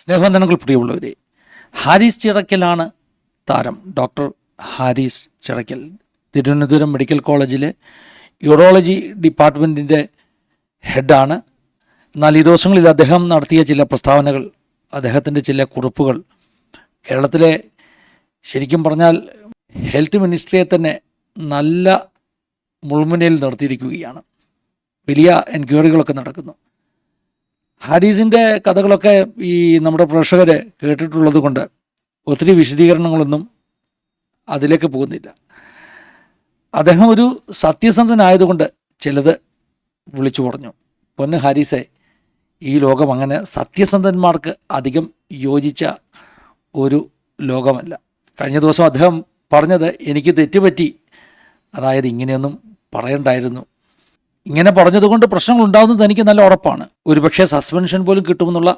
സ്നേഹവന്ദനങ്ങൾ പ്രിയമുള്ളവരെ ഹാരിസ് ചിറക്കലാണ് താരം. ഡോക്ടർ ഹാരിസ് ചിറക്കൽ തിരുവനന്തപുരം മെഡിക്കൽ കോളേജിലെ യൂറോളജി ഡിപ്പാർട്ട്മെന്റിന്റെ ഹെഡാണ്. എന്നാൽ ഈ ദിവസങ്ങളിൽ അദ്ദേഹം നടത്തിയ ചില പ്രസ്താവനകൾ അദ്ദേഹത്തിന്റെ ചില കുറിപ്പുകൾ കേരളത്തിലെ ശരിക്കും പറഞ്ഞാൽ ഹെൽത്ത് മിനിസ്ട്രിയെ തന്നെ നല്ല മുൾമുനയിൽ നിർത്തിയിരിക്കുകയാണ്. വലിയ എൻക്വയറികളൊക്കെ നടക്കുന്നു. ഹാരീസിന്റെ കഥകളൊക്കെ ഈ നമ്മുടെ പ്രേക്ഷകർ കേട്ടിട്ടുള്ളത് കൊണ്ട് ഒത്തിരി വിശദീകരണങ്ങളൊന്നും അതിലേക്ക് പോകുന്നില്ല. അദ്ദേഹം ഒരു സത്യസന്ധനായതുകൊണ്ട് ചിലത് വിളിച്ചു പറഞ്ഞു. പൊന്ന് ഹാരിസെ ഈ ലോകം അങ്ങനെ സത്യസന്ധന്മാർക്ക് അധികം യോജിച്ച ഒരു ലോകമല്ല. കഴിഞ്ഞ ദിവസം അദ്ദേഹം പറഞ്ഞത് എനിക്ക് തെറ്റുപറ്റി. അതായത് ഇങ്ങനെയൊന്നും പറയണ്ടായിരുന്നു. ഇങ്ങനെ പറഞ്ഞതുകൊണ്ട് പ്രശ്നങ്ങൾ ഉണ്ടാകുന്നത് എനിക്ക് നല്ല ഉറപ്പാണ്. ഒരുപക്ഷെ സസ്പെൻഷൻ പോലും കിട്ടുമെന്നുള്ള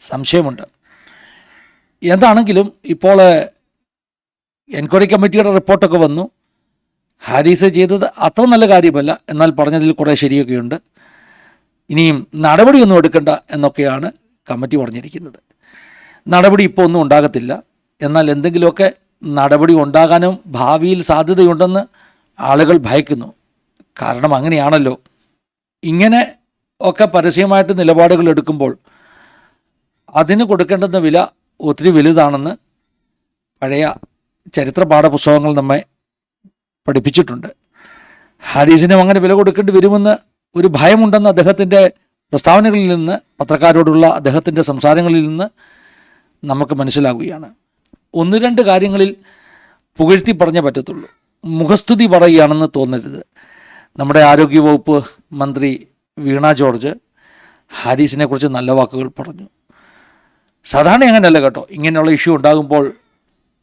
സംശയമുണ്ട്. എന്താണെങ്കിലും ഇപ്പോൾ എൻക്വയറി കമ്മിറ്റിയുടെ റിപ്പോർട്ടൊക്കെ വന്നു. ഹാരിസ് ചെയ്തത് അത്ര നല്ല കാര്യമല്ല. എന്നാൽ പറഞ്ഞതിൽ കുറേ ശരിയൊക്കെയുണ്ട്. ഇനിയും നടപടിയൊന്നും എടുക്കണ്ട എന്നൊക്കെയാണ് കമ്മിറ്റി പറഞ്ഞിരിക്കുന്നത്. നടപടി ഇപ്പോൾ ഒന്നും ഉണ്ടാകത്തില്ല. എന്നാൽ എന്തെങ്കിലുമൊക്കെ നടപടി ഉണ്ടാകാനും ഭാവിയിൽ സാധ്യതയുണ്ടെന്ന് ആളുകൾ ഭയക്കുന്നു. കാരണം അങ്ങനെയാണല്ലോ. ഇങ്ങനെ ഒക്കെ പരസ്യമായിട്ട് നിലപാടുകൾ എടുക്കുമ്പോൾ അതിന് കൊടുക്കേണ്ടുന്ന വില ഒത്തിരി വലുതാണെന്ന് പഴയ ചരിത്ര പാഠപുസ്തകങ്ങൾ നമ്മെ പഠിപ്പിച്ചിട്ടുണ്ട്. ഹാരീസിനും അങ്ങനെ വില കൊടുക്കേണ്ടി വരുമെന്ന് ഒരു ഭയമുണ്ടെന്ന് അദ്ദേഹത്തിന്റെ പ്രസ്താവനകളിൽ നിന്ന് പത്രക്കാരോടുള്ള അദ്ദേഹത്തിന്റെ സംസാരങ്ങളിൽ നിന്ന് നമുക്ക് മനസ്സിലാകുകയാണ് ഒന്ന് രണ്ട് കാര്യങ്ങളിൽ പുകഴ്ത്തി പറഞ്ഞേ പറ്റത്തുള്ളൂ. മുഖസ്തുതി പറയുകയാണെന്ന് തോന്നരുത്. നമ്മുടെ ആരോഗ്യവകുപ്പ് മന്ത്രി വീണ ജോർജ് ഹാരിസിനെ കുറിച്ച് നല്ല വാക്കുകൾ പറഞ്ഞു. സാധാരണ അങ്ങനെയല്ല കേട്ടോ. ഇങ്ങനെയുള്ള ഇഷ്യൂ ഉണ്ടാകുമ്പോൾ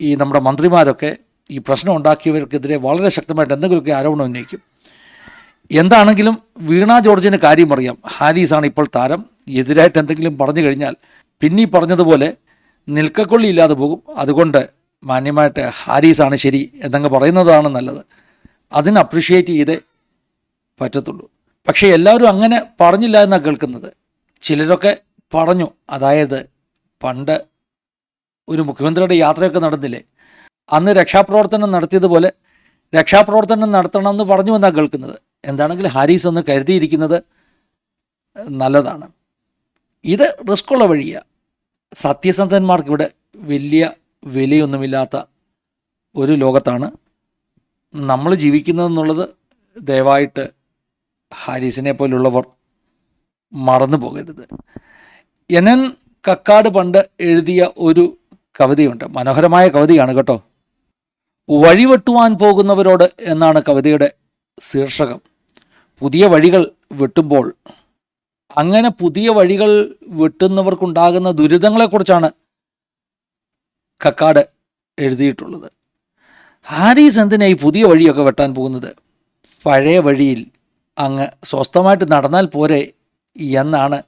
ഈ നമ്മുടെ മന്ത്രിമാരൊക്കെ ഈ പ്രശ്നം ഉണ്ടാക്കിയവർക്കെതിരെ വളരെ ശക്തമായിട്ട് എന്തെങ്കിലുമൊക്കെ ആരോപണം ഉന്നയിക്കും. എന്താണെങ്കിലും വീണ ജോർജിന് കാര്യം അറിയാം ഹാരിസാണ് ഇപ്പോൾ താരം. എതിരായിട്ട് എന്തെങ്കിലും പറഞ്ഞു കഴിഞ്ഞാൽ പിന്നെ പറഞ്ഞതുപോലെ നിൽക്കക്കൊള്ളി ഇല്ലാതെ പോകും. അതുകൊണ്ട് മാന്യമായിട്ട് ഹാരീസാണ് ശരി എന്നങ്ങ് പറയുന്നതാണ് നല്ലത്. അതിന് അപ്രിഷ്യേറ്റ് ചെയ്തേ പറ്റത്തുള്ളൂ. പക്ഷേ എല്ലാവരും അങ്ങനെ പറഞ്ഞില്ല എന്നാണ് കേൾക്കുന്നത്. ചിലരൊക്കെ പറഞ്ഞു അതായത് പണ്ട് ഒരു മുഖ്യമന്ത്രിയുടെ യാത്രയൊക്കെ നടന്നില്ലേ? അന്ന് രക്ഷാപ്രവർത്തനം നടത്തിയതുപോലെ രക്ഷാപ്രവർത്തനം നടത്തണമെന്ന് പറഞ്ഞു എന്നാണ് കേൾക്കുന്നത്. എന്താണെങ്കിൽ ഹാരീസ് ഒന്ന് കരുതിയിരിക്കുന്നത് നല്ലതാണ്. ഇത് റിസ്ക്കുള്ള വഴിയാണ് സത്യസന്ധന്മാർക്ക് ഇവിടെ വലിയ വിലയൊന്നുമില്ലാത്ത ഒരു ലോകത്താണ് നമ്മൾ ജീവിക്കുന്നതെന്നുള്ളത് ദയവായിട്ട് ഹാരിസിനെ പോലുള്ളവർ മറന്നു പോകരുത്. എൻ കക്കാട് പണ്ട് എഴുതിയ ഒരു കവിതയുണ്ട്. മനോഹരമായ കവിതയാണ് കേട്ടോ. വഴിവെട്ടുവാൻ പോകുന്നവരോട് എന്നാണ് കവിതയുടെ ശീർഷകം. പുതിയ വഴികൾ വെട്ടുമ്പോൾ അങ്ങനെ പുതിയ വഴികൾ വെട്ടുന്നവർക്കുണ്ടാകുന്ന ദുരിതങ്ങളെക്കുറിച്ചാണ് കക്കാട് എഴുതിയിട്ടുള്ളത്. ഹാരിസ് എന്തിനാ ഈ പുതിയ വഴിയൊക്കെ വെട്ടാൻ പോകുന്നത്? പഴയ വഴിയിൽ അങ്ങ് സ്വസ്ഥമായിട്ട് നടന്നാൽ പോരെ എന്നാണ്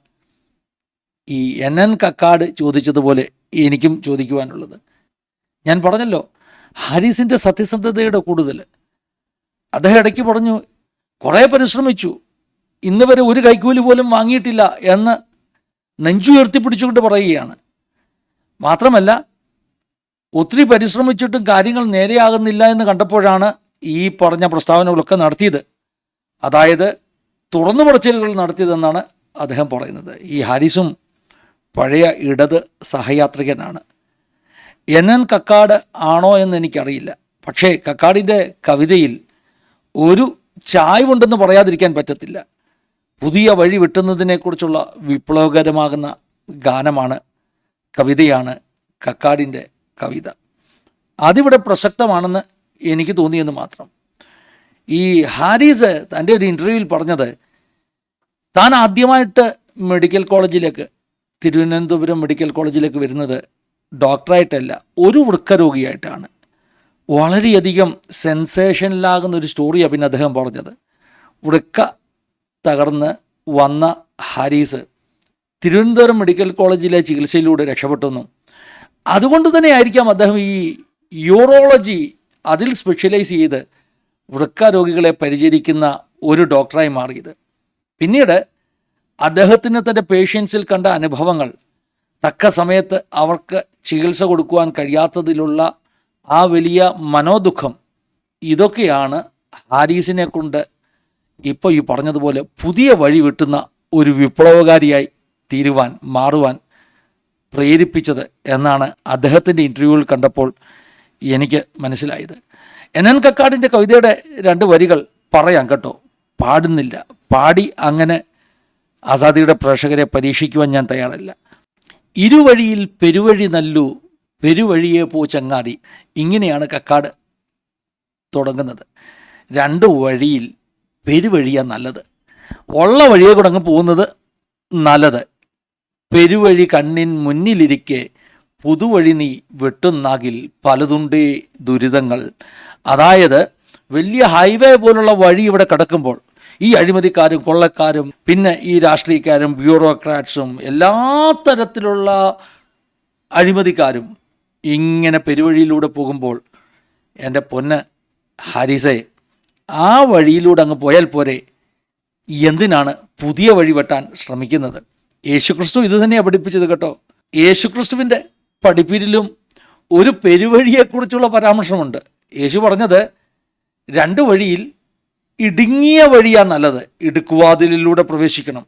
ഈ എൻ എൻ കക്കാട് ചോദിച്ചതുപോലെ എനിക്കും ചോദിക്കുവാനുള്ളത്. ഞാൻ പറഞ്ഞല്ലോ ഹാരിസിന്റെ സത്യസന്ധതയുടെ കൂടുതൽ. അദ്ദേഹം ഇടയ്ക്ക് പറഞ്ഞു കുറേ പരിശ്രമിച്ചു. ഇന്ന് വരെ ഒരു കൈക്കൂലി പോലും വാങ്ങിയിട്ടില്ല എന്ന് നെഞ്ചുയർത്തി പിടിച്ചുകൊണ്ട് പറയുകയാണ്. മാത്രമല്ല ഒത്തിരി പരിശ്രമിച്ചിട്ടും കാര്യങ്ങൾ നേരെയാകുന്നില്ല എന്ന് കണ്ടപ്പോഴാണ് ഈ പറഞ്ഞ പ്രസ്താവനകളൊക്കെ നടത്തിയത്. അതായത് തുറന്നു പറച്ചിലുകൾ നടത്തിയതെന്നാണ് അദ്ദേഹം പറയുന്നത്. ഈ ഹാരിസും പഴയ ഇടത് സഹയാത്രികനാണ്. എൻ എൻ കക്കാട് ആണോ എന്ന് എനിക്കറിയില്ല. പക്ഷേ കക്കാടിന്റെ കവിതയിൽ ഒരു ചായ്വുണ്ടെന്ന് പറയാതിരിക്കാൻ പറ്റത്തില്ല. പുതിയ വഴി വെട്ടുന്നതിനെക്കുറിച്ചുള്ള വിപ്ലവകരമാകുന്ന ഗാനമാണ് കവിതയാണ് കക്കാടിന്റെ കവിത. അതിവിടെ പ്രസക്തമാണെന്ന് എനിക്ക് തോന്നിയെന്ന് മാത്രം. ഈ ഹാരിസ് തന്റെ ഒരു ഇന്റർവ്യൂവിൽ പറഞ്ഞത് താൻ ആദ്യമായിട്ട് മെഡിക്കൽ കോളേജിലേക്ക് തിരുവനന്തപുരം മെഡിക്കൽ കോളേജിലേക്ക് വരുന്നത് ഡോക്ടറായിട്ടല്ല ഒരു വൃക്കരോഗിയായിട്ടാണ്. വളരെയധികം സെൻസേഷനിലാകുന്ന ഒരു സ്റ്റോറിയാണ് പിന്നെ അദ്ദേഹം പറഞ്ഞത്. വൃക്ക തകർന്ന് വന്ന ഹാരീസ് തിരുവനന്തപുരം മെഡിക്കൽ കോളേജിലെ ചികിത്സയിലൂടെ രക്ഷപ്പെട്ടെന്നും അതുകൊണ്ട് തന്നെ ആയിരിക്കാം അദ്ദേഹം ഈ യൂറോളജി അതിൽ സ്പെഷ്യലൈസ് ചെയ്ത് വൃക്ക രോഗികളെ പരിചരിക്കുന്ന ഒരു ഡോക്ടറായി മാറിയത്. പിന്നീട് അദ്ദേഹത്തിന് തന്റെ പേഷ്യൻസിൽ കണ്ട അനുഭവങ്ങൾ തക്ക സമയത്ത് അവർക്ക് ചികിത്സ കൊടുക്കുവാൻ കഴിയാത്തതിലുള്ള ആ വലിയ മനോദുഃഖം ഇതൊക്കെയാണ് ഹാരീസിനെ കൊണ്ട് ഇപ്പോൾ ഈ പറഞ്ഞതുപോലെ പുതിയ വഴി വെട്ടുന്ന ഒരു വിപ്ലവകാരിയായി തീരുവാൻ മാറുവാൻ പ്രേരിപ്പിച്ചത് എന്നാണ് അദ്ദേഹത്തിന്റെ ഇന്റർവ്യൂവിൽ കണ്ടപ്പോൾ എനിക്ക് മനസ്സിലായത്. എൻ എൻ കക്കാടിന്റെ കവിതയുടെ രണ്ട് വരികൾ പറയാം കേട്ടോ. പാടുന്നില്ല. പാടി അങ്ങനെ ആസാദിയുടെ പ്രേക്ഷകരെ പരീക്ഷിക്കുവാൻ ഞാൻ തയ്യാറല്ല. ഇരുവഴിയിൽ പെരുവഴി നല്ലു പെരുവഴിയെ പോ ചങ്ങാതി ഇങ്ങനെയാണ് കക്കാട് തുടങ്ങുന്നത്. രണ്ട് വഴിയിൽ പെരുവഴിയാണ് നല്ലത്. ഉള്ള വഴിയെ കൂടെ അങ്ങ് പോകുന്നത് നല്ലത്. പെരുവഴി കണ്ണിൻ മുന്നിലിരിക്കെ പുതുവഴി നീ വെട്ടുന്നാകിൽ പലതുണ്ടേ ദുരിതങ്ങൾ. അതായത് വലിയ ഹൈവേ പോലുള്ള വഴി ഇവിടെ കിടക്കുമ്പോൾ ഈ അഴിമതിക്കാരും കൊള്ളക്കാരും പിന്നെ ഈ രാഷ്ട്രീയക്കാരും ബ്യൂറോക്രാറ്റ്സും എല്ലാ തരത്തിലുള്ള അഴിമതിക്കാരും ഇങ്ങനെ പെരുവഴിയിലൂടെ പോകുമ്പോൾ എന്റെ പൊന്ന് ഹാരിസേ ആ വഴിയിലൂടെ അങ്ങ് പോയാൽ പോരെ. എന്തിനാണ് പുതിയ വഴി വെട്ടാൻ ശ്രമിക്കുന്നത്? യേശുക്രിസ്തു ഇത് തന്നെയാണ് പഠിപ്പിച്ചത് കേട്ടോ. യേശുക്രിസ്തുവിന്റെ പഠിപ്പിലും ഒരു പെരുവഴിയെക്കുറിച്ചുള്ള പരാമർശമുണ്ട്. യേശു പറഞ്ഞത് രണ്ട് വഴിയിൽ ഇടുങ്ങിയ വഴിയാണ് നല്ലത്. ഇടുക്കുവാതിലിലൂടെ പ്രവേശിക്കണം.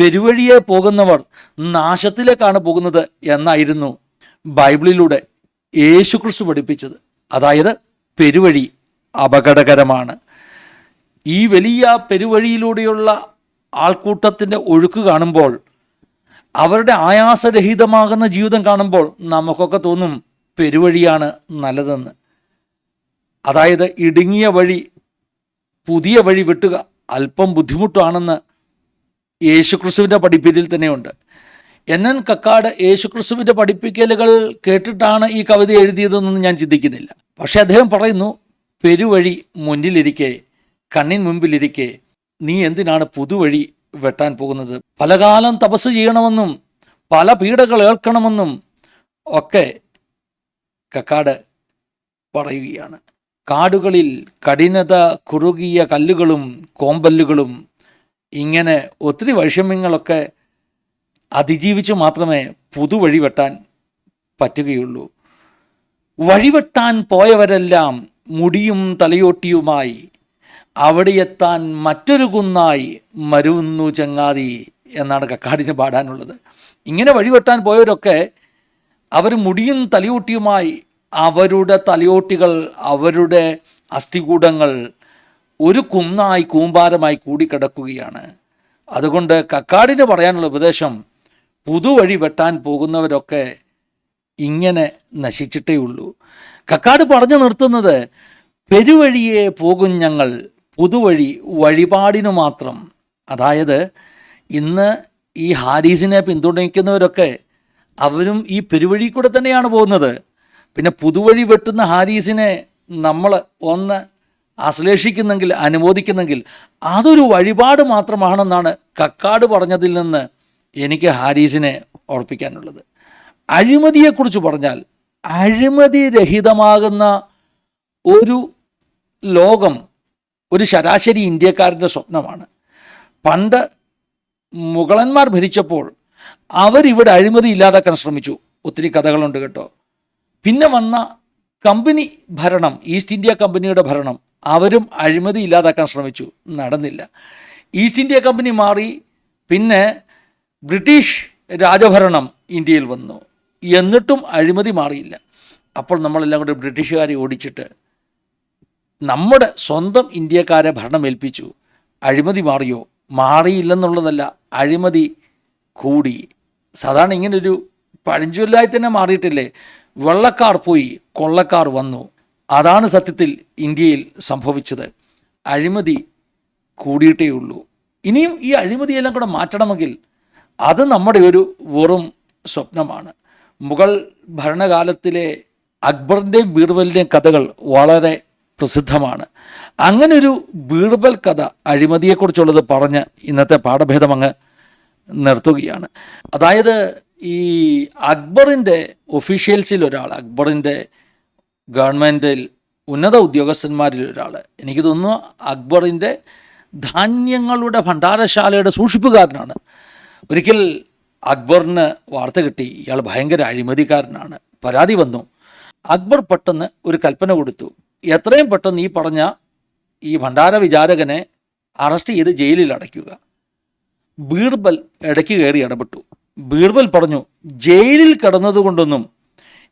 പെരുവഴിയെ പോകുന്നവർ നാശത്തിലേക്കാണ് പോകുന്നത് എന്നായിരുന്നു ബൈബിളിലൂടെ യേശു ക്രിസ്തു പഠിപ്പിച്ചത്. അതായത് പെരുവഴി അപകടകരമാണ്. ഈ വലിയ പെരുവഴിയിലൂടെയുള്ള ആൾക്കൂട്ടത്തിന്റെ ഒഴുക്ക് കാണുമ്പോൾ അവരുടെ ആയാസരഹിതമാകുന്ന ജീവിതം കാണുമ്പോൾ നമുക്കൊക്കെ തോന്നും പെരുവഴിയാണ് നല്ലതെന്ന്. അതായത് ഇടുങ്ങിയ വഴി പുതിയ വഴി വെട്ടുക അല്പം ബുദ്ധിമുട്ടാണെന്ന് യേശുക്രിസ്തുവിന്റെ പഠിപ്പിക്കൽ തന്നെയുണ്ട്. എൻ എൻ കക്കാട് യേശുക്രിസ്തുവിന്റെ പഠിപ്പിക്കലുകൾ കേട്ടിട്ടാണ് ഈ കവിത എഴുതിയതെന്നൊന്നും ഞാൻ ചിന്തിക്കുന്നില്ല. പക്ഷെ അദ്ദേഹം പറയുന്നു പെരുവഴി മുന്നിലിരിക്കെ കണ്ണിൻ മുമ്പിലിരിക്കെ നീ എന്തിനാണ് പുതുവഴി വെട്ടാൻ പോകുന്നത്. പലകാലം തപസ് ചെയ്യണമെന്നും പല പീഡകൾ ഏൽക്കണമെന്നും ഒക്കെ കക്കാട് പറയുകയാണ്. കാടുകളിൽ കഠിനത കുറുകിയ കല്ലുകളും കോമ്പല്ലുകളും ഇങ്ങനെ ഒത്തിരി വൈഷമ്യങ്ങളൊക്കെ അതിജീവിച്ച് മാത്രമേ പുതുവഴി വെട്ടാൻ പറ്റുകയുള്ളൂ. വഴിവെട്ടാൻ പോയവരെല്ലാം മുടിയും തലയോട്ടിയുമായി അവിടെ എത്താൻ മറ്റൊരു കുന്നായി മരുന്നു ചങ്ങാതി എന്നാണ് കക്കാടിന് പാടാനുള്ളത്. ഇങ്ങനെ വഴിവെട്ടാൻ പോയവരൊക്കെ അവർ മുടിയും തലയോട്ടിയുമായി അവരുടെ തലയോട്ടികൾ അവരുടെ അസ്ഥികൂടങ്ങൾ ഒരു കുന്നായി കൂമ്പാരമായി കൂടിക്കിടക്കുകയാണ്. അതുകൊണ്ട് കക്കാടിന് പറയാനുള്ള ഉപദേശം പുതുവഴി വെട്ടാൻ പോകുന്നവരൊക്കെ ഇങ്ങനെ നശിച്ചിട്ടേ ഉള്ളൂ കക്കാട് പറഞ്ഞു നിർത്തുന്നത് പെരുവഴിയെ പോകും ഞങ്ങൾ പുതുവഴി വഴിപാടിനു മാത്രം. അതായത് ഇന്ന് ഈ ഹാരീസിനെ പിന്തുണയ്ക്കുന്നവരൊക്കെ അവരും ഈ പെരുവഴി കൂടെ തന്നെയാണ് പോകുന്നത്. പിന്നെ പുതുവഴി വെട്ടുന്ന ഹാരീസിനെ നമ്മൾ ഒന്ന് ആശ്ലേഷിക്കുന്നെങ്കിൽ അനുമോദിക്കുന്നെങ്കിൽ അതൊരു വഴിപാട് മാത്രമാണെന്നാണ് കക്കാട് പറഞ്ഞതിൽ നിന്ന് എനിക്ക് ഹാരീസിനെ ഓർപ്പിക്കാനുള്ളത് അഴിമതിയെക്കുറിച്ച് പറഞ്ഞാൽ അഴിമതി രഹിതമാകുന്ന ഒരു ലോകം ഒരു ശരാശരി ഇന്ത്യക്കാരന്റെ സ്വപ്നമാണ്. പണ്ട് മുഗളന്മാർ ഭരിച്ചപ്പോൾ അവരിവിടെ അഴിമതി ഇല്ലാതാക്കാൻ ശ്രമിച്ചു. ഒത്തിരി കഥകളുണ്ട് കേട്ടോ. പിന്നെ വന്ന കമ്പനി ഭരണം ഈസ്റ്റ് ഇന്ത്യ കമ്പനിയുടെ ഭരണം അവരും അഴിമതി ഇല്ലാതാക്കാൻ ശ്രമിച്ചു. നടന്നില്ല. ഈസ്റ്റ് ഇന്ത്യ കമ്പനി മാറി പിന്നെ ബ്രിട്ടീഷ് രാജഭരണം ഇന്ത്യയിൽ വന്നു. എന്നിട്ടും അഴിമതി മാറിയില്ല. അപ്പോൾ നമ്മളെല്ലാം കൂടി ബ്രിട്ടീഷുകാരെ ഓടിച്ചിട്ട് നമ്മുടെ സ്വന്തം ഇന്ത്യക്കാരെ ഭരണം ഏൽപ്പിച്ചു. അഴിമതി മാറിയോ? മാറിയില്ലെന്നുള്ളതല്ല അഴിമതി കൂടി. സാധാരണ ഇങ്ങനൊരു പഴഞ്ചൊല്ലായി തന്നെ മാറിയിട്ടില്ലേ? വെള്ളക്കാർ പോയി കൊള്ളക്കാർ വന്നു. അതാണ് സത്യത്തിൽ ഇന്ത്യയിൽ സംഭവിച്ചത്. അഴിമതി കൂടിയിട്ടേ ഉള്ളൂ. ഇനിയും ഈ അഴിമതിയെല്ലാം കൂടെ മാറ്റണമെങ്കിൽ അത് നമ്മുടെ ഒരു വെറും സ്വപ്നമാണ്. മുഗൾ ഭരണകാലത്തിലെ അക്ബറിന്റെയും ബീർബലിന്റെയും കഥകൾ വളരെ പ്രസിദ്ധമാണ്. അങ്ങനൊരു ബീർബൽ കഥ അഴിമതിയെക്കുറിച്ചുള്ളത് പറഞ്ഞ് ഇന്നത്തെ പാഠഭേദം അങ്ങ് നിർത്തുകയാണ്. അതായത് ഈ അക്ബറിന്റെ ഒഫീഷ്യൽസിൽ ഒരാൾ അക്ബറിന്റെ ഗവൺമെന്റിൽ ഉന്നത ഉദ്യോഗസ്ഥന്മാരിൽ ഒരാൾ എനിക്ക് തോന്നുന്നു അക്ബറിന്റെ ധാന്യങ്ങളുടെ ഭണ്ഡാരശാലയുടെ സൂക്ഷിപ്പുകാരനാണ്. ഒരിക്കൽ അക്ബറിന് വാർത്ത കിട്ടി ഇയാൾ ഭയങ്കര അഴിമതിക്കാരനാണ് പരാതി വന്നു. അക്ബർ പെട്ടെന്ന് ഒരു കൽപ്പന കൊടുത്തു എത്രയും പെട്ടെന്ന് ഈ പറഞ്ഞ ഈ ഭണ്ഡാര വിചാരകനെ അറസ്റ്റ് ചെയ്ത് ജയിലിൽ അടയ്ക്കുക. ബീർബൽ ഇടയ്ക്ക് കയറി ഇടപെട്ടു. ബീർബൽ പറഞ്ഞു ജയിലിൽ കിടന്നതുകൊണ്ടൊന്നും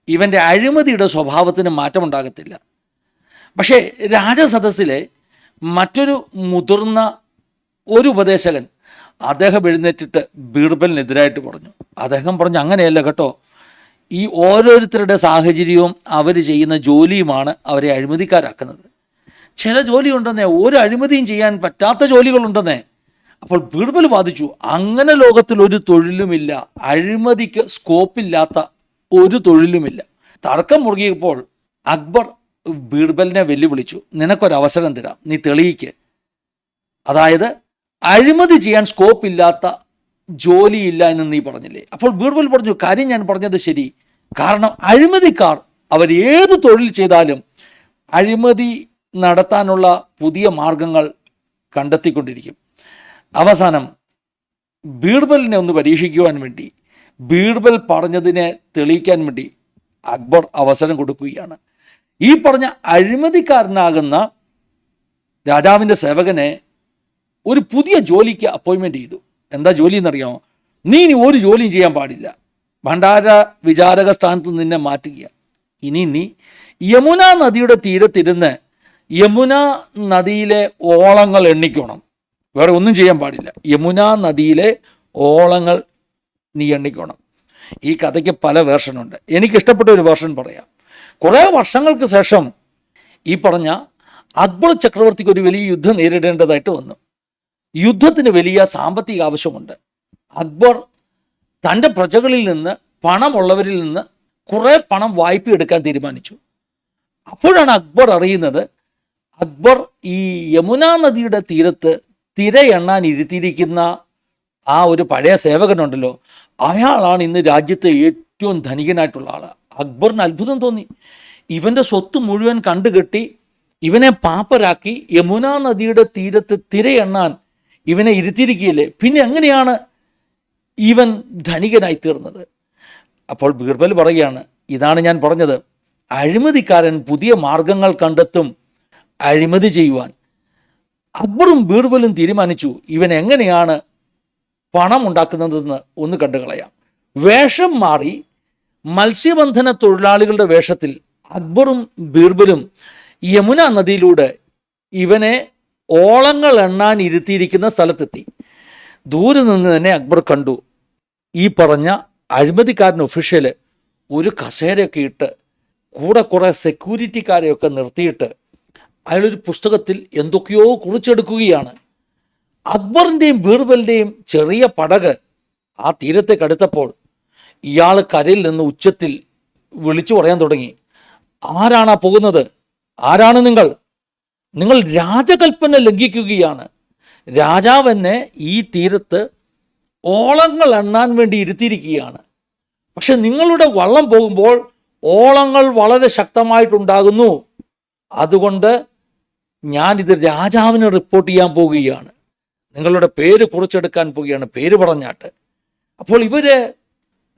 ഇവന്റെ അഴിമതിയുടെ സ്വഭാവത്തിന് മാറ്റമുണ്ടാകത്തില്ല. പക്ഷേ രാജസദസ്സിലെ മറ്റൊരു മുതിർന്ന ഒരു ഉപദേശകൻ അദ്ദേഹം എഴുന്നേറ്റിട്ട് ബീർബലിനെതിരായിട്ട് പറഞ്ഞു. അദ്ദേഹം പറഞ്ഞു അങ്ങനെയല്ല കേട്ടോ. ഈ ഓരോരുത്തരുടെ സാഹചര്യവും അവർ ചെയ്യുന്ന ജോലിയുമാണ് അവരെ അഴിമതിക്കാരാക്കുന്നത്. ചില ജോലി ഉണ്ടെന്നേ ഒരു അഴിമതിയും ചെയ്യാൻ പറ്റാത്ത ജോലികളുണ്ടെന്നേ അപ്പോൾ ബീർബൽ വാദിച്ചു അങ്ങനെ ലോകത്തിൽ ഒരു തൊഴിലുമില്ല അഴിമതിക്ക് സ്കോപ്പില്ലാത്ത ഒരു തൊഴിലുമില്ല. തർക്കം മുറുകിയപ്പോൾ അക്ബർ ബീർബലിനെ വെല്ലുവിളിച്ചു നിനക്കൊരവസരം തരാം നീ തെളിയിക്ക്. അതായത് അഴിമതി ചെയ്യാൻ സ്കോപ്പില്ലാത്ത ജോലിയില്ല എന്ന് നീ പറഞ്ഞില്ലേ. അപ്പോൾ ബീർബൽ പറഞ്ഞു കാര്യം ഞാൻ പറഞ്ഞത് ശരി കാരണം അഴിമതിക്കാർ അവർ ഏത് തൊഴിൽ ചെയ്താലും അഴിമതി നടത്താനുള്ള പുതിയ മാർഗങ്ങൾ കണ്ടെത്തിക്കൊണ്ടിരിക്കും. അവസാനം ബീർബലിനെ ഒന്ന് പരീക്ഷിക്കുവാൻ വേണ്ടി ബീർബൽ പറഞ്ഞതിനെ തെളിയിക്കാൻ വേണ്ടി അക്ബർ അവസരം കൊടുക്കുകയാണ്. ഈ പറഞ്ഞ അഴിമതിക്കാരനാകുന്ന രാജാവിന്റെ സേവകനെ ഒരു പുതിയ ജോലിക്ക് അപ്പോയിൻമെന്റ് ചെയ്തു. എന്താ ജോലി എന്നറിയാമോ? നീ ഇനി ഒരു ജോലിയും ചെയ്യാൻ പാടില്ല. ഭണ്ഡാര വിചാരക സ്ഥാനത്ത് നിന്നെ മാറ്റുക ഇനി നീ യമുന നദിയുടെ തീരത്തിരുന്ന് യമുന നദിയിലെ ഓളങ്ങൾ എണ്ണിക്കണം. വേറെ ഒന്നും ചെയ്യാൻ പാടില്ല. യമുന നദിയിലെ ഓളങ്ങൾ നീ എണ്ണിക്കണം. ഈ കഥയ്ക്ക് പല വേർഷനുണ്ട്. എനിക്കിഷ്ടപ്പെട്ട ഒരു വേർഷൻ പറയാം. കുറേ വർഷങ്ങൾക്ക് ശേഷം ഈ പറഞ്ഞ അക്ബർ ചക്രവർത്തിക്ക് ഒരു വലിയ യുദ്ധം നേരിടേണ്ടതായിട്ട് വന്നു. യുദ്ധത്തിന് വലിയ സാമ്പത്തിക ആവശ്യമുണ്ട്. അക്ബർ തന്റെ പ്രജകളിൽ നിന്ന് പണമുള്ളവരിൽ നിന്ന് കുറേ പണം വായ്പ എടുക്കാൻ തീരുമാനിച്ചു. അപ്പോഴാണ് അക്ബർ അറിയുന്നത് അക്ബർ ഈ യമുന നദിയുടെ തീരത്ത് തിരയെണ്ണാൻ ഇരുത്തിയിരിക്കുന്ന ആ ഒരു പഴയ സേവകനുണ്ടല്ലോ. അയാളാണ് ഇന്ന് രാജ്യത്തെ ഏറ്റവും ധനികനായിട്ടുള്ള ആൾ അക്ബറിന് അത്ഭുതം തോന്നി. ഇവന്റെ സ്വത്ത് മുഴുവൻ കണ്ടുകെട്ടി ഇവനെ പാപ്പരാക്കി യമുന നദിയുടെ തീരത്ത് തിരയെണ്ണാൻ ഇവനെ ഇരുത്തിയിരിക്കുകയില്ലേ? പിന്നെ എങ്ങനെയാണ് ഇവൻ ധനികനായി തീർന്നത് അപ്പോൾ ബീർബൽ പറയുകയാണ് ഇതാണ് ഞാൻ പറഞ്ഞത് അഴിമതിക്കാരൻ പുതിയ മാർഗങ്ങൾ കണ്ടെത്തും അഴിമതി ചെയ്യുവാൻ. അക്ബറും ബീർബലും തീരുമാനിച്ചു ഇവൻ എങ്ങനെയാണ് പണം ഉണ്ടാക്കുന്നതെന്ന് ഒന്ന് കണ്ടുകളയാം വേഷം മാറി മത്സ്യബന്ധന തൊഴിലാളികളുടെ വേഷത്തിൽ അക്ബറും ബീർബലും യമുന നദിയിലൂടെ ഇവനെ ഓളങ്ങൾ എണ്ണാൻ ഇരുത്തിയിരിക്കുന്ന സ്ഥലത്തെത്തി. ദൂരെ നിന്ന് തന്നെ അക്ബർ കണ്ടു ഈ പറഞ്ഞ അഴിമതിക്കാരൻ ഒഫീഷ്യൽ ഒരു കസേരയൊക്കെ ഇട്ട് കൂടെ കുറേ സെക്യൂരിറ്റിക്കാരെയൊക്കെ നിർത്തിയിട്ട് അയാളൊരു പുസ്തകത്തിൽ എന്തൊക്കെയോ കുറിച്ചെടുക്കുകയാണ്. അക്ബറിന്റെയും ബീർബലിന്റെയും ചെറിയ പടക് ആ തീരത്തേക്ക് അടുത്തപ്പോൾ ഇയാൾ കരയിൽ നിന്ന് ഉച്ചത്തിൽ വിളിച്ചു പറയാൻ തുടങ്ങി. ആരാണാ പോകുന്നത്? ആരാണ് നിങ്ങൾ? നിങ്ങൾ രാജകൽപ്പന ലംഘിക്കുകയാണ്. രാജാവെന്നെ ഈ തീരത്ത് ഓളങ്ങൾ എണ്ണാൻ വേണ്ടി ഇരുത്തിയിരിക്കുകയാണ്. പക്ഷെ നിങ്ങളുടെ വള്ളം പോകുമ്പോൾ ഓളങ്ങൾ വളരെ ശക്തമായിട്ടുണ്ടാകുന്നു. അതുകൊണ്ട് ഞാനിത് രാജാവിന് റിപ്പോർട്ട് ചെയ്യാൻ പോവുകയാണ്. നിങ്ങളുടെ പേര് കുറിച്ചെടുക്കാൻ പോവുകയാണ് പേര് പറഞ്ഞാട്ട്. അപ്പോൾ ഇവർ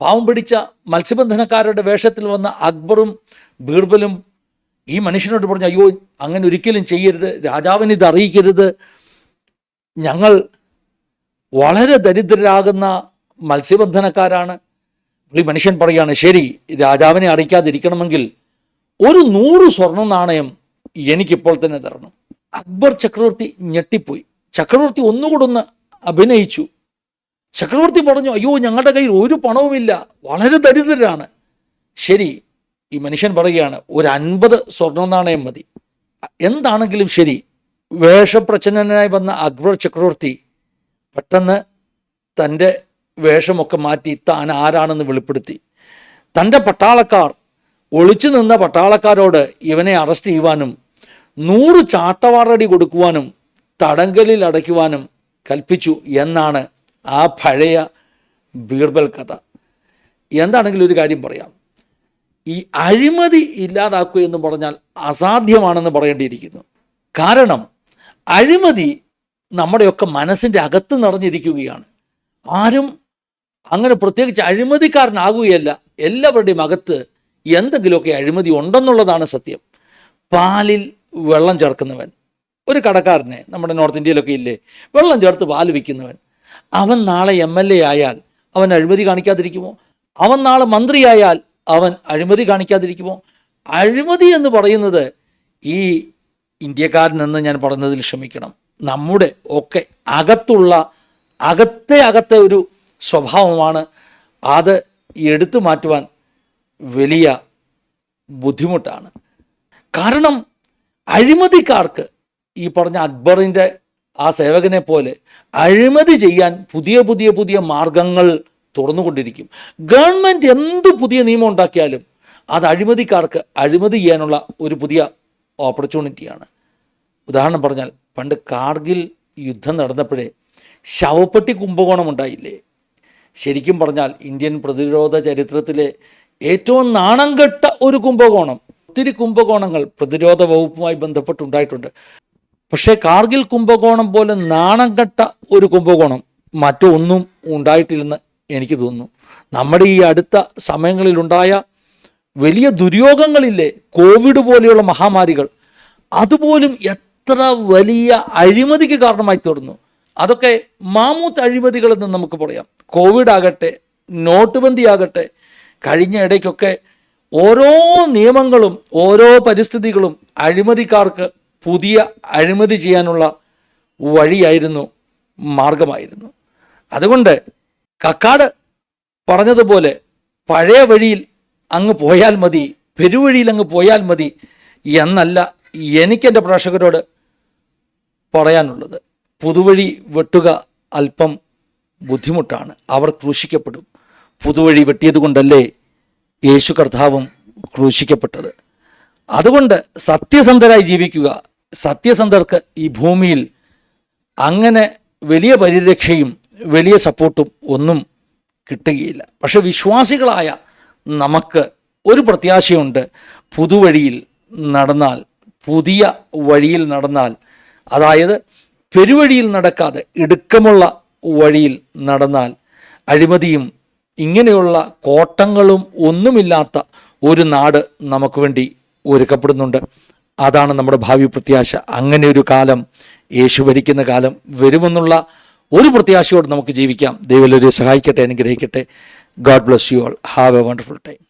പാവം പിടിച്ച മത്സ്യബന്ധനക്കാരുടെ വേഷത്തിൽ വന്ന അക്ബറും ബീർബലും ഈ മനുഷ്യനോട് പറഞ്ഞു അയ്യോ അങ്ങനെ ഒരിക്കലും ചെയ്യരുത് രാജാവിന് ഇത് അറിയിക്കരുത്. ഞങ്ങൾ വളരെ ദരിദ്രരാകുന്ന മത്സ്യബന്ധനക്കാരാണ്. ഈ മനുഷ്യൻ പറയാണ് ശരി രാജാവിനെ അറിയിക്കാതിരിക്കണമെങ്കിൽ ഒരു നൂറ് സ്വർണ നാണയം എനിക്കിപ്പോൾ തന്നെ തരണം. അക്ബർ ചക്രവർത്തി ഞെട്ടിപ്പോയി. ചക്രവർത്തി ഒന്നുകൂടെ ഒന്ന് അഭിനയിച്ചു. ചക്രവർത്തി പറഞ്ഞു അയ്യോ ഞങ്ങളുടെ കയ്യിൽ ഒരു പണവുമില്ല വളരെ ദരിദ്രരാണ്. ശരി ഈ മനുഷ്യൻ പറയുകയാണ് ഒരു അൻപത് സ്വർണ നാണയം മതി. എന്താണെങ്കിലും ശരി വേഷപ്രച്ഛന്നനായി വന്ന അക്ബർ ചക്രവർത്തി പെട്ടെന്ന് തന്റെ വേഷമൊക്കെ മാറ്റി താൻ ആരാണെന്ന് വെളിപ്പെടുത്തി. തന്റെ പട്ടാളക്കാർ ഒളിച്ചു നിന്ന പട്ടാളക്കാരോട് ഇവനെ അറസ്റ്റ് ചെയ്യുവാനും നൂറ് ചാട്ടവാറടി കൊടുക്കുവാനും തടങ്കലിൽ അടയ്ക്കുവാനും കൽപ്പിച്ചു എന്നാണ് ആ പഴയ ബീർബൽ കഥ. എന്താണെങ്കിലും ഒരു കാര്യം പറയാം. ഈ അഴിമതി ഇല്ലാതാക്കുക എന്ന് പറഞ്ഞാൽ അസാധ്യമാണെന്ന് പറയേണ്ടിയിരിക്കുന്നു. കാരണം അഴിമതി നമ്മുടെയൊക്കെ മനസ്സിന്റെ അകത്ത് നിറഞ്ഞിരിക്കുകയാണ്. ആരും അങ്ങനെ പ്രത്യേകിച്ച് അഴിമതിക്കാരനാകുകയല്ല. എല്ലാവരുടെയും അകത്ത് എന്തെങ്കിലുമൊക്കെ അഴിമതി ഉണ്ടെന്നുള്ളതാണ് സത്യം. പാലിൽ വെള്ളം ചേർക്കുന്നവൻ ഒരു കടക്കാരനെ നമ്മുടെ നോർത്ത് ഇന്ത്യയിലൊക്കെ ഇല്ലേ വെള്ളം ചേർത്ത് പാൽ വിൽക്കുന്നവൻ അവൻ നാളെ എം എൽ എ ആയാൽ അവൻ അഴിമതി കാണിക്കാതിരിക്കുമോ? അവൻ നാളെ മന്ത്രിയായാൽ അവൻ അഴിമതി കാണിക്കാതിരിക്കുമോ? അഴിമതി എന്ന് പറയുന്നത് ഈ ഇന്ത്യക്കാരനെന്ന് ഞാൻ പറഞ്ഞതിൽ ക്ഷമിക്കണം. നമ്മുടെ ഒക്കെ അകത്തുള്ള അകത്തെ അകത്തെ ഒരു സ്വഭാവമാണ്. അത് എടുത്തു മാറ്റുവാൻ വലിയ ബുദ്ധിമുട്ടാണ്. കാരണം അഴിമതിക്കാർക്ക് ഈ പറഞ്ഞ അക്ബറിന്റെ ആ സേവകനെ പോലെ അഴിമതി ചെയ്യാൻ പുതിയ പുതിയ പുതിയ മാർഗങ്ങൾ തുറന്നുകൊണ്ടിരിക്കും. ഗവൺമെന്റ് എന്ത് പുതിയ നിയമം ഉണ്ടാക്കിയാലും അത് അഴിമതിക്കാർക്ക് അഴിമതി ചെയ്യാനുള്ള ഒരു പുതിയ ഓപ്പർച്യൂണിറ്റിയാണ് ഉദാഹരണം പറഞ്ഞാൽ പണ്ട് കാർഗിൽ യുദ്ധം നടന്നപ്പോഴേ ശവപ്പെട്ടി കുംഭകോണം ഉണ്ടായില്ലേ? ശരിക്കും പറഞ്ഞാൽ ഇന്ത്യൻ പ്രതിരോധ ചരിത്രത്തിലെ ഏറ്റവും നാണം കെട്ട ഒരു കുംഭകോണം. ഒത്തിരി കുംഭകോണങ്ങൾ പ്രതിരോധ വകുപ്പുമായി ബന്ധപ്പെട്ടുണ്ടായിട്ടുണ്ട്. പക്ഷേ കാർഗിൽ കുംഭകോണം പോലെ നാണം കെട്ട ഒരു കുംഭകോണം മറ്റൊന്നും ഉണ്ടായിട്ടില്ലെന്ന് എനിക്ക് തോന്നുന്നു. നമ്മുടെ ഈ അടുത്ത സമയങ്ങളിലുണ്ടായ വലിയ ദുര്യോഗങ്ങളില്ലേ? കോവിഡ് പോലെയുള്ള മഹാമാരികൾ. അതുപോലും എത്ര വലിയ അഴിമതിക്ക് കാരണമായി തീർന്നു. അതൊക്കെ മാമൂത്ത് അഴിമതികളെന്ന് നമുക്ക് പറയാം. കോവിഡ് ആകട്ടെ നോട്ട് ബന്ദി ആകട്ടെ കഴിഞ്ഞ ഇടയ്ക്കൊക്കെ ഓരോ നിയമങ്ങളും ഓരോ പരിസ്ഥിതികളും അഴിമതിക്കാർക്ക് പുതിയ അഴിമതി ചെയ്യാനുള്ള വഴിയായിരുന്നു മാർഗമായിരുന്നു. അതുകൊണ്ട് കക്കാട് പറഞ്ഞതുപോലെ പഴയ വഴിയിൽ അങ്ങ് പോയാൽ മതി പെരുവഴിയിൽ അങ്ങ് പോയാൽ മതി എന്നല്ല എനിക്കെന്റെ പ്രേക്ഷകരോട് പറയാനുള്ളത്. പുതുവഴി വെട്ടുക അല്പം ബുദ്ധിമുട്ടാണ്. അവർ ക്രൂശിക്കപ്പെടും. പുതുവഴി വെട്ടിയതുകൊണ്ടല്ലേ യേശു കർത്താവും ക്രൂശിക്കപ്പെട്ടത്. അതുകൊണ്ട് സത്യസന്ധരായി ജീവിക്കുക. സത്യസന്ധർക്ക് ഈ ഭൂമിയിൽ അങ്ങനെ വലിയ പരിരക്ഷയും വലിയ സപ്പോർട്ടും ഒന്നും കിട്ടുകയില്ല. പക്ഷെ വിശ്വാസികളായ നമുക്ക് ഒരു പ്രത്യാശയുണ്ട്. പുതുവഴിയിൽ നടന്നാൽ പുതിയ വഴിയിൽ നടന്നാൽ അതായത് പെരുവഴിയിൽ നടക്കാതെ ഇടുക്കമുള്ള വഴിയിൽ നടന്നാൽ അഴിമതിയും ഇങ്ങനെയുള്ള കോട്ടങ്ങളും ഒന്നുമില്ലാത്ത ഒരു നാട് നമുക്ക് വേണ്ടി ഒരുക്കപ്പെടുന്നുണ്ട്. അതാണ് നമ്മുടെ ഭാവി പ്രത്യാശ. അങ്ങനെ ഒരു കാലം യേശു ഭരിക്കുന്ന കാലം വരുമെന്നുള്ള ഒരു പ്രത്യാശയോട് നമുക്ക് ജീവിക്കാം. ദൈവം സഹായിക്കട്ടെ അനുഗ്രഹിക്കട്ടെ. God bless you all have a wonderful time